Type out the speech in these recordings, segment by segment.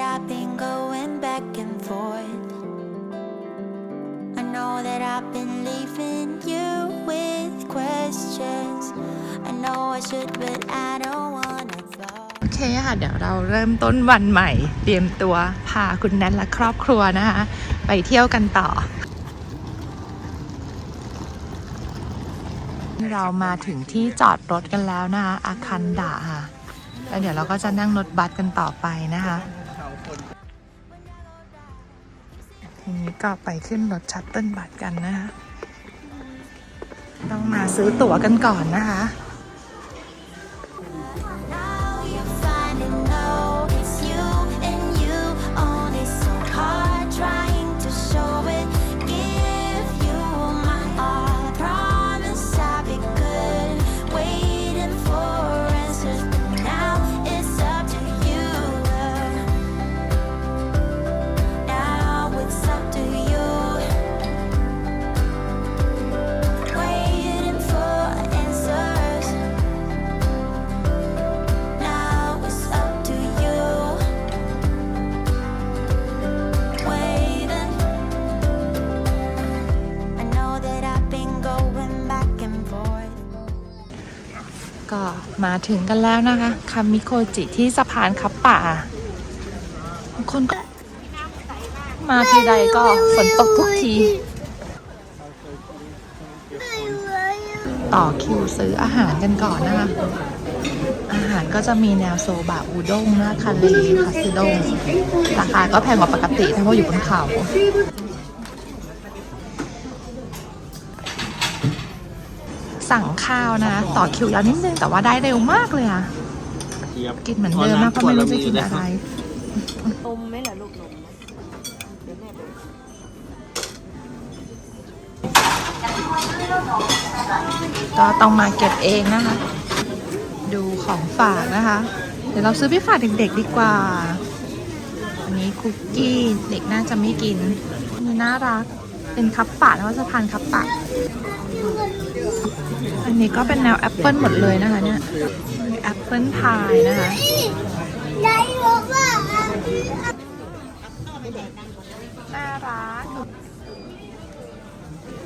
that I've been going back and forth. I know that I've been leaving you with questions. I know I should, but I don't wanna fall. โอเคค่ะ เดี๋ยวเราเริ่มต้นวันใหม่ เตรียมตัวพาคุณแนทและครอบครัวนะคะ ไปเที่ยวกันต่อ เรามาถึงที่จอดรถกันแล้วนะคะ อาคันดะค่ะ แล้วเดี๋ยวเราก็จะนั่งรถบัสกันต่อไปนะคะ ทีนี้ก็ไปขึ้นรถชัตเติลบัตรกันนะคะ ต้องมาซื้อตั๋วกันก่อนนะคะ ก็มาถึงกันแล้วนะคะคามิโคจิที่สะพานคับป่า คนก็มาทีใดก็ฝนตกทุกที ต่อคิวซื้ออาหารกันก่อนนะคะ อาหารก็จะมีแนวโซบะอูด้งนะคาเลคัตสึด้งราคาก็แพงกว่าปกติถ้าว่าอยู่บนเขา สั่งข้าวนะ ต่อคิวยาวนิดนึงแต่ว่าได้เร็วมากเลยอะกินเหมือนเดิมนะก็ไม่รู้จะกินอะไรนมไหมล่ะลูกนมนะเดี๋ยวแม่ไปก็ต้องมาเก็บเองนะคะ ดูของฝากนะคะ เดี๋ยวเราซื้อไปฝากเด็กๆดีกว่า อันนี้คุกกี้เด็กน่าจะไม่กินนี่น่ารัก เป็นคัพปะนะว่าสะพานคัพปะ อันนี้ก็เป็นแนวแอปเปิลหมดเลยนะคะเนี่ยมีแอปเปิลพายนะคะน่ารัก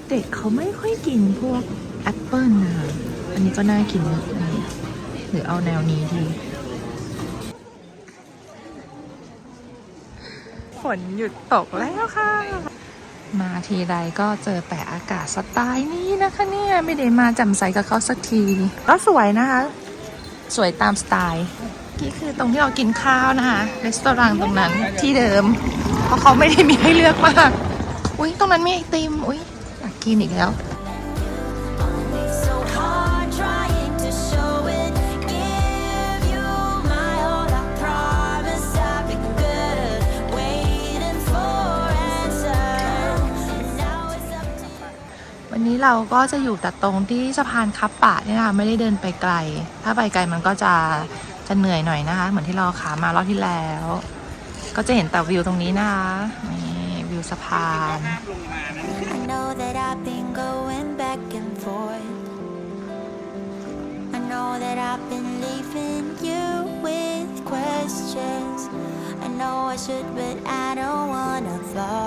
เด็กเขาไม่ค่อยกินพวกแอปเปิลนะคะอันนี้ก็น่ากินนะนี่หรือเอาแนวนี้ดี ฝนหยุดตกแล้วค่ะ มาทีไรก็เจอแต่อากาศสไตล์นี้นะคะเนี่ยไม่ได้มาจำใสกับเขาสักทีก็สวยนะคะ สวยตามสไตล์นี่คือตรงที่เรากินข้าวนะคะรีสตอรังตรงนั้นที่เดิม เพราะเขาไม่ได้มีให้เลือกมาก อุ้ยตรงนั้นมีไอติม อุ้ยอยากกินอีกแล้ว นี้เราก็จะอยู่แต่ตรงที่สะพานคับปะเนี่ยนะคะไม่ได้เดินไปไกล ถ้าไปไกลมันก็จะจะเหนื่อยหน่อยนะคะ เหมือนที่เราขามารอบที่แล้ว ก็จะเห็นแต่วิวตรงนี้นะคะนี่วิวสะพาน I know that I've been going back and forth. I know that I've been leaving you with questions. I know I should, but I don't wanna fall.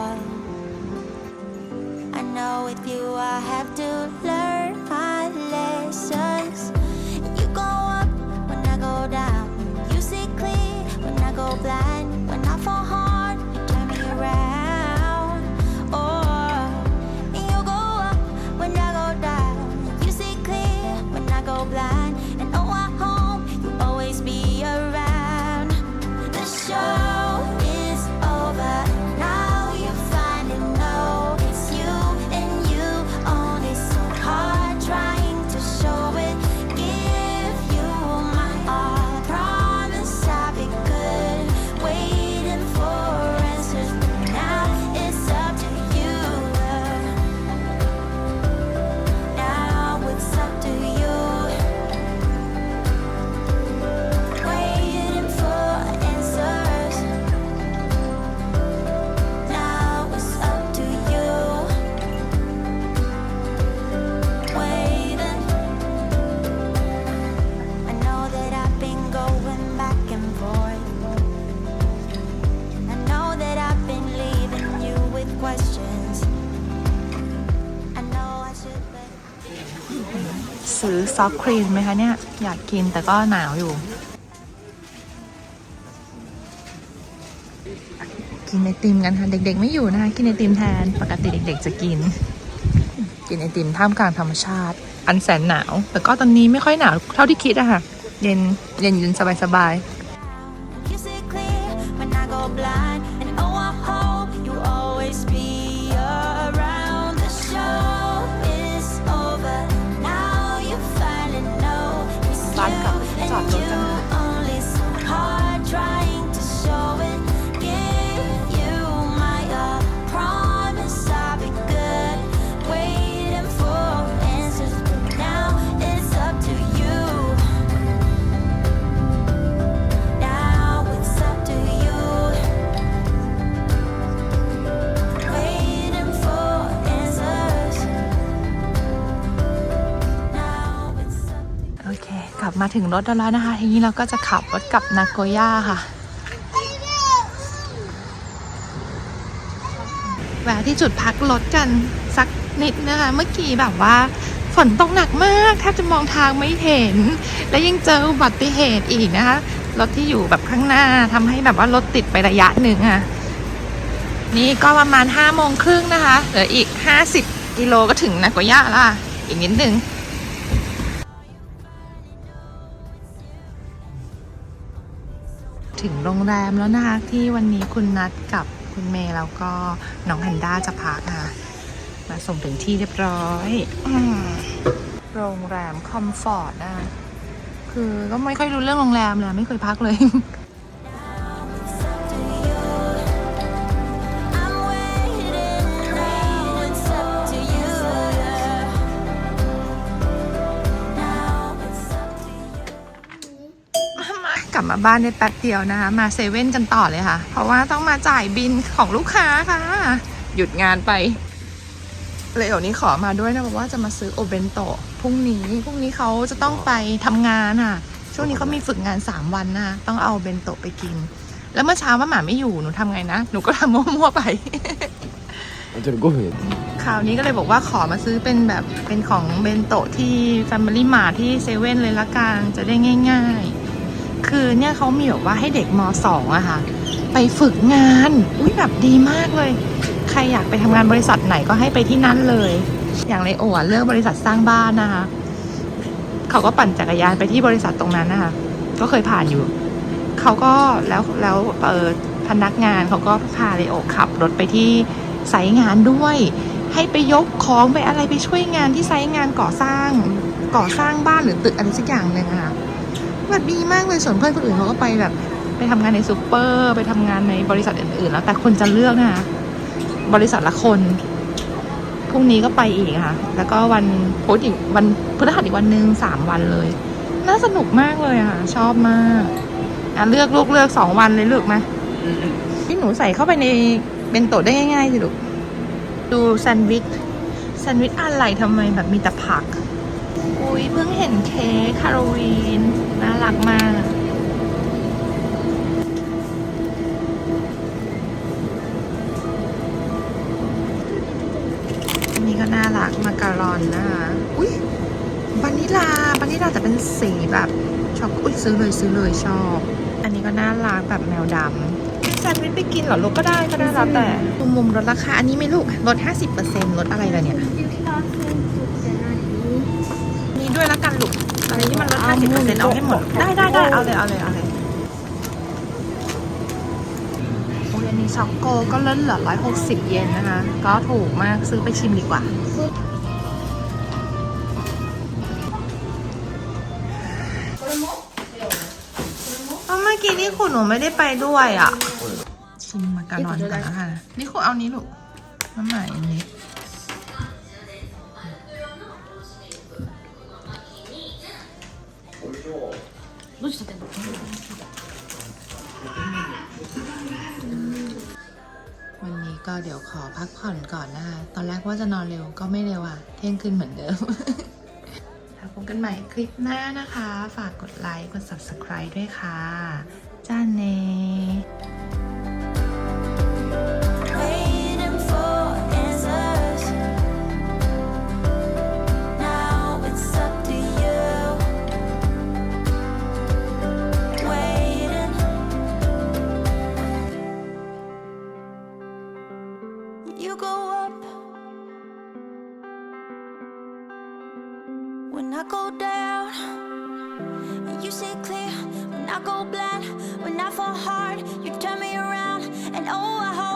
ซอฟต์ครีมไหมคะเนี่ย อยากกินแต่ก็หนาวอยู่ กินไอติมกันค่ะ เด็กๆไม่อยู่นะคะ กินไอติมแทนปกติเด็ก ๆ จะกิน กินไอติมท่ามกลางธรรมชาติ อันแสนหนาว แต่ก็ตอนนี้ไม่ค่อยหนาวเท่าที่คิดอะค่ะ เย็นเย็นเย็นสบายๆ มาถึงรถแล้วนะคะ ทีนี้เราก็จะขับรถกลับนาโกย่าค่ะแวะที่จุดพักรถกันสักนิดนะคะ เมื่อกี้แบบว่าฝนตกหนักมากแทบจะมองทางไม่เห็น และยังเจออุบัติเหตุอีกนะคะรถที่อยู่แบบข้างหน้าทำให้แบบว่ารถติดไประยะหนึ่งค่ะ นี่ก็ประมาณ5้าโมงครึ่งนะคะเหลืออีก50กิโลก็ถึงนาโกย่าละอีกนิดนึง ถึงโรงแรมแล้วนะคะที่วันนี้คุณนัดกับคุณเมย์แล้วก็น้องแพนด้าจะพักค่ะ มาส่งถึงที่เรียบร้อยอมโรงแรมคอมฟอร์ตนะคะคือก็ไม่ค่อยรู้เรื่องโรงแรมเลยไม่เคยพักเลย บ้านได้แป๊บเดียวนะคะ มาเซเว่นกันต่อเลยค่ะ เพราะว่าต้องมาจ่ายบินของลูกค้าค่ะ หยุดงานไป เลยเดี๋ยวนี้ขอมาด้วยนะบอกว่าจะมาซื้อโอเบนโตะพรุ่งนี้พรุ่งนี้เขาจะต้องไปทำงานค่ะ ช่วงนี้เขามีฝึกงาน 3 วันนะต้องเอาเบนโตะไปกิน แล้วเมื่อเช้าว่าหมาไม่อยู่หนูทำไงนะ หนูก็ทำมั่วๆไปคราวนี้ก็เลยบอกว่าขอมาซื้อเป็นแบบเป็นของเบนโตะที่ Family Mart ที่เซเว่นเลยละกันจะได้ง่าย ๆ คือเนี่ยเขามีแบบว่าให้เด็กม .2 อะค่ะ ไปฝึกงาน อุ้ยแบบดีมากเลย ใครอยากไปทำงานบริษัทไหนก็ให้ไปที่นั่นเลย อย่างเลโออะเลือกบริษัทสร้างบ้านนะคะเขาก็ปั่นจักรยานไปที่บริษัทตรงนั้นนะคะก็เคยผ่านอยู่ เขาก็แล้วแล้วเออพนักงานเขาก็พาเลโอขับรถไปที่ไซต์งานด้วย ให้ไปยกของไปอะไรไปช่วยงานที่ไซต์งานก่อสร้างก่อสร้างบ้านหรือตึกอะไรสักอย่างหนึ่งอะค่ะ แบบดีมากเลยส่วนเพื่อนคนอื่นเขาก็ไปแบบ ไปทำงานในซูเปอร์ ไปทำงานในบริษัทอื่นๆ แล้วแต่คนจะเลือกนะคะบริษัทละคนพรุ่งนี้ก็ไปอีกค่ะ แล้วก็วันพุธอีกวันพฤหัสอีกวันหนึ่งสามวันเลย น่าสนุกมากเลยอะค่ะ ชอบมากอะเลือกลูกเลือกสองวันเลยเลูกไหมที่หนูใส่เข้าไปในเบนโตะได้ง่ายๆสิลูกดูแซนด์วิชแซนด์วิชอะไรทำไมแบบมีแต่ผัก อุ้ยเพิ่งเห็นเค้กฮาโลวีนน่ารักมาก อันนี้ก็น่ารักมาการอนนะคะอุ้ยวานิลาวานิลาแต่เป็นสีแบบชอบอุ้ยซื้อเลยซื้อเลยชอบ อันนี้ก็น่ารักแบบแมวดำแซนด์วิชไปกินเหรอลูกก็ได้ก็ได้แล้วแต่มุมมุมลดราคาอันนี้ไหม่ลูกลด50%ลดอะไรล่ะเนี่ยนี่ด้วยแล้วกันลูกอะไรที่มันลด50%เอาให้หมด ได้ได้ได้เอาเลยเอาเลยเอาเลยโอ้ยอันนี้ช็อกโกก็ลดเหลือ160เยนนะคะ ก็ถูกมากซื้อไปชิมดีกว่าเมื่อกี้นี่คุณหนูไม่ได้ไปด้วยอะชิมมาการอนก่อนนะคะนี่คุณเอานี้ลูกน้ำใหม่อันนี้ วันนี้ก็เดี๋ยวขอพักผ่อนก่อนนะคะ ตอนแรกว่าจะนอนเร็วก็ไม่เร็วอะ เที่ยงคืนเหมือนเดิมแล้วพบกันใหม่คลิปหน้านะคะ ฝากกดไลค์ กด subscribe ด้วยค่ะ up. When I go down, you see clear, when I go blind, when I fall hard, you turn me around, and oh, I.